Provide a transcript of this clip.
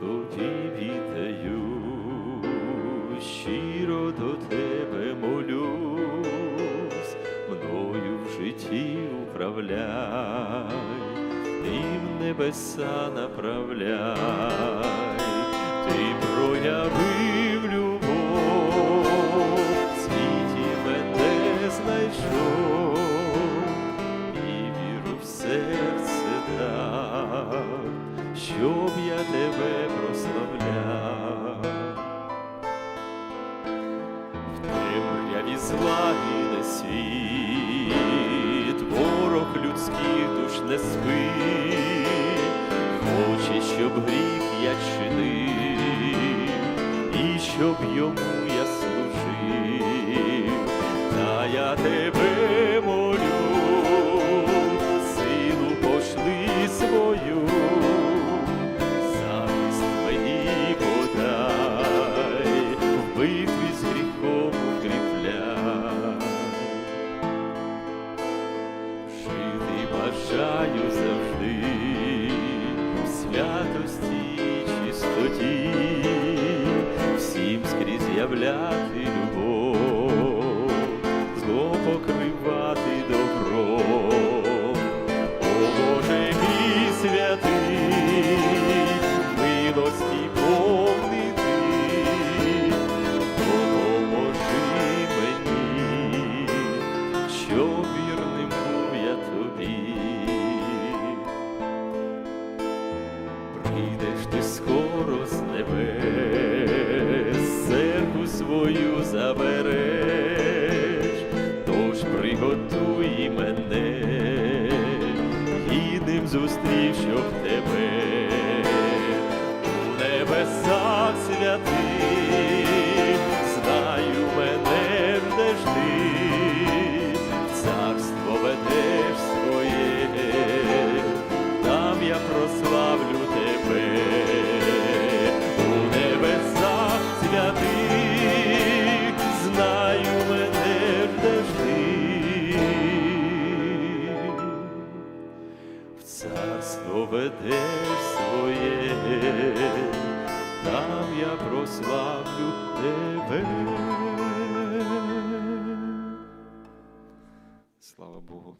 тобі відаю, щиро до тебе молюсь, мною в житті управляй, тим небеса направляй, злагине світ, ворог людських душ не спить, хоче, щоб гріх я чинив, і щоб йому я служив, та я тебе бажаю завжди в святості і чистоті, всім скрізь являти любов, зло покривати добром. О Боже мій святий, милості повний ти, допоможи мені, що Прийдеш ти скоро з небес, церкву свою забереш, тож приготуй мене, гідним зустрів, щоб тебе. У небесах святих, місто ведеш своє, там я прославлю тебе. Слава Богу.